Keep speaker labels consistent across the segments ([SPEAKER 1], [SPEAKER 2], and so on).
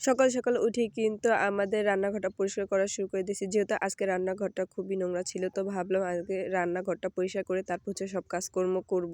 [SPEAKER 1] সকাল সকাল উঠেই কিন্তু আমাদের রান্নাঘরটা পরিষ্কার করা শুরু করে দিয়েছি। যেহেতু আজকে রান্নাঘরটা খুবই নোংরা ছিল, তো ভাবলাম আজকে রান্নাঘরটা পরিষ্কার করে তারপর হচ্ছে সব কাজকর্ম করব।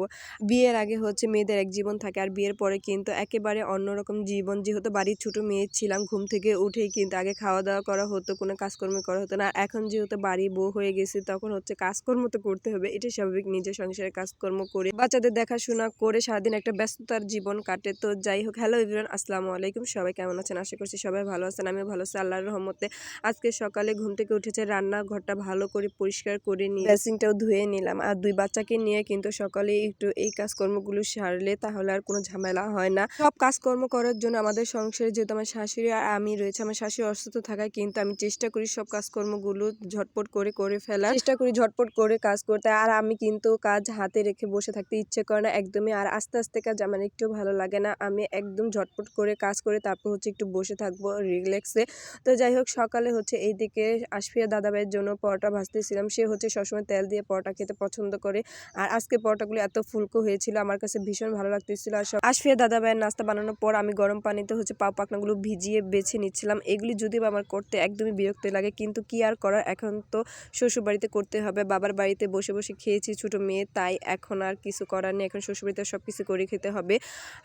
[SPEAKER 1] বিয়ের আগে হচ্ছে মেয়েদের এক জীবন থাকে, আর বিয়ের পরে কিন্তু একেবারে অন্যরকম জীবন। যেহেতু বাড়ির ছোট মেয়ে ছিলাম, ঘুম থেকে উঠেই কিন্তু আগে খাওয়া দাওয়া করা হতো, কোনো কাজকর্ম করা হতো না। এখন যেহেতু বাড়ি বউ হয়ে গেছে, তখন হচ্ছে কাজকর্ম তো করতে হবে, এটাই স্বাভাবিক নিজের সংসারের কাজকর্ম করে। বাচ্চাদের দেখাশোনা করে সারাদিন একটা ব্যস্ততার জীবন কাটে, তো যাই হোক। হ্যালো ইভরিওয়ান আসসালামু আলাইকুম। সবাই কেমন আছেন? আশা করছি, সবাই ভালো আছেন, আমিও ভালো আছি, আল্লাহর রহমতে। আজকে সকালে ঘুম থেকে উঠেছে রান্নাঘরটা ভালো করে পরিষ্কার করে নিয়ে বেসিংটাও ধুয়ে নিলাম। আর দুই বাচ্চাকে নিয়ে কিন্তু সকালে একটু এই কাজকর্মগুলো সারলে তাহলে আর কোনো ঝামেলা হয় না। সব কাজকর্ম করার জন্য আমাদের সংসারে যেহেতু আমার শাশুড়ি আর আমি রয়েছে, আমার শাশুড়ি অসুস্থ থাকায় কিন্তু আমি চেষ্টা করি সব কাজকর্মগুলো ঝটপট করে করে ফেলার। চেষ্টা করি ঝটপট করে কাজ করতে, আর আমি কিন্তু কাজ হাতে রেখে বসে থাকতে ইচ্ছে করে না, একদমই। আর আস্তে আস্তে কাজ আমার একটু ভালো লাগে না, আমি একদম ঝটপট করে কাজ করে তারপর হচ্ছে একটু বসে থাকব রিল্যাক্সে। তো যাই হোক, সকালে হচ্ছে এইদিকে আশফিয়া দাদাভাইয়ের জন্য পরোটা ভাজতেছিলাম। সে হচ্ছে সবসময় তেল দিয়ে পরোটা খেতে পছন্দ করে। আর আজকে পরোটাগুলো এত ফুলকো হয়েছিল, আমার কাছে ভীষণ ভালো লাগতেছিল। আর আশফিয়া দাদাভাইয়ের নাস্তা বানানোর পর আমি গরম পানিতে হচ্ছে পাও পাকনাগুলো ভিজিয়ে বেছে নিচ্ছিলাম। এগুলি যদিও বা আমার করতে একদমই বিরক্ত লাগে, কিন্তু কি আর করার? এখন তো শ্বশুর বাড়িতে করতে হবে। বাবার বাড়িতে বসে বসে খেয়েছি, ছোটো মেয়ে, তাই এখন আর কিছু করার নেই। এখন শ্বশুরবাড়িতে সব কিছু করে খেতে হবে।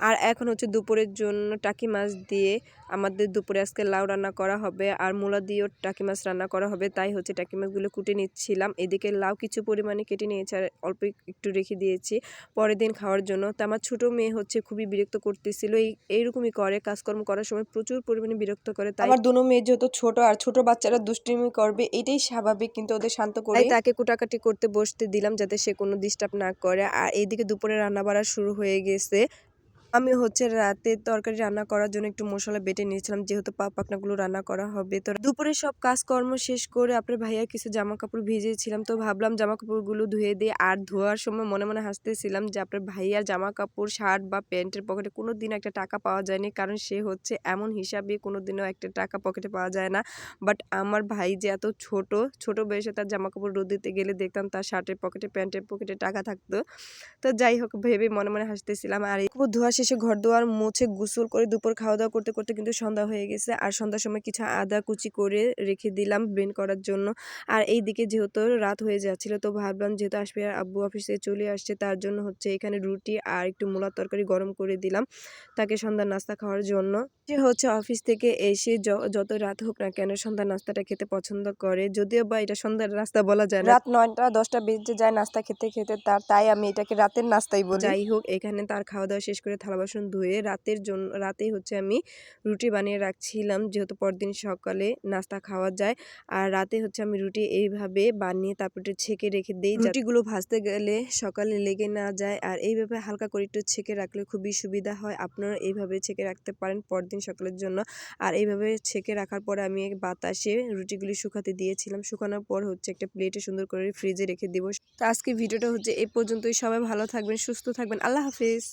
[SPEAKER 1] আর এখন হচ্ছে দুপুরের জন্য টাকি মাছ দিয়ে আমাদের দুপুরে আজকে লাউ রান্না করা হবে আর মূলা দিয়েও টাকি মাছ রান্না করা হবে তাই হচ্ছে টাকি মাছগুলো কুটে নিচ্ছিলাম। এদিকে লাউ কিছু পরিমাণে কেটে নিয়েছে আর অল্প একটু রেখে দিয়েছি। পরের দিন খাওয়ার জন্য। তো আমার ছোটো মেয়ে হচ্ছে খুবই বিরক্ত করতেছিল। এই এইরকমই করে কাজকর্ম করার সময় প্রচুর পরিমাণে বিরক্ত করে তাই আমার দুনো মেয়ে যেহেতু ছোট আর ছোট বাচ্চারা দুষ্টিমি করবে এটাই স্বাভাবিক কিন্তু ওদের শান্ত করে তাকে কুটাকাটি করতে বসতে দিলাম যাতে সে কোনো ডিস্টার্ব না করে। আর এইদিকে দুপুরে রান্না বাড়া শুরু হয়ে গেছে। আমি হচ্ছে রাতে তরকারি রান্না করার জন্য একটু মশলা বেটে নিয়েছিলাম, যেহেতু পা পাকনাগুলো রান্না করা হবে। তো দুপুরে সব কাজকর্ম শেষ করে আপনার ভাইয়া কিছু জামা কাপড় ভিজেছিলাম, তো ভাবলাম জামা কাপড়গুলো ধুয়ে দিয়ে আর ধোয়ার সময় মনে মনে হাসতেছিলাম যে আপনার ভাইয়ার জামা কাপড় শার্ট বা প্যান্টের পকেটে কোনো দিন একটা টাকা পাওয়া যায়নি, কারণ সে হচ্ছে এমন হিসাবে কোনো দিনও একটা টাকা পকেটে পাওয়া যায় না। বাট আমার ভাই যে এত ছোট ছোট বয়সে তার জামা কাপড় রোদ দিতে গেলে দেখতাম তার শার্টের পকেটে, প্যান্টের পকেটে টাকা থাকতো। তো যাই হোক, ভেবে মনে মনে হাসতেছিলাম, আর ধোয়া শেষে ঘর দোয়ার মুছে গোসল করে দুপুর খাওয়া দাওয়া করতে করতে কিন্তু সন্ধ্যা হয়ে গেছে। আর সন্ধ্যার সময় কিছু আদা কুচি করে রেখে দিলাম ব্লেন্ড করার জন্য। আর এই দিকে যেহেতু রাত হয়ে যাচ্ছিল তো ভাবলাম যেহেতু আসবে আর আব্বু অফিসে চলে আসছে তার জন্য হচ্ছে এখানে রুটি আর একটু মূলার তরকারি গরম করে দিলাম তাকে সন্ধ্যার নাস্তা খাওয়ার জন্য। সে হচ্ছে অফিস থেকে এসে যত রাত হোক না কেন সন্ধ্যার নাস্তাটা খেতে পছন্দ করে। যদিও বা এটা সন্ধ্যার নাস্তা বলা যায় রাত নয়টা দশটা বেজে যায় নাস্তা খেতে খেতে তার তাই আমি এটাকে রাতের নাস্তাই বলি। যাই হোক এখানে তার খাওয়া দাওয়া শেষ করে থালা বাসন ধুয়ে রাতের জন্য রাতেই হচ্ছে আমি রুটি বানিয়ে রাখছিলাম। যেহেতু পরদিন সকালে নাস্তা খাওয়া যায়, আর রাতে হচ্ছে আমি রুটি এইভাবে বানিয়ে তারপর একটু ছেঁকে রেখে দিই রুটিগুলো ভাজতে গেলে সকালে লেগে না যায়, আর এইভাবে হালকা করে একটু ছেঁকে রাখলে খুবই সুবিধা হয়। আপনারা এইভাবে ছেঁকে রাখতে পারেন পরদিন সকালের জন্য। আর এইভাবে ছেঁকে রাখার পরে আমি বাতাসে রুটিগুলি শুকাতে দিয়েছিলাম। শুকানোর পর হচ্ছে একটা প্লেটে সুন্দর করে ফ্রিজে রেখে দেবো। তো আজকে ভিডিওটা হচ্ছে এই পর্যন্তই। সবাই ভালো থাকবেন, সুস্থ থাকবেন। আল্লাহ হাফিজ।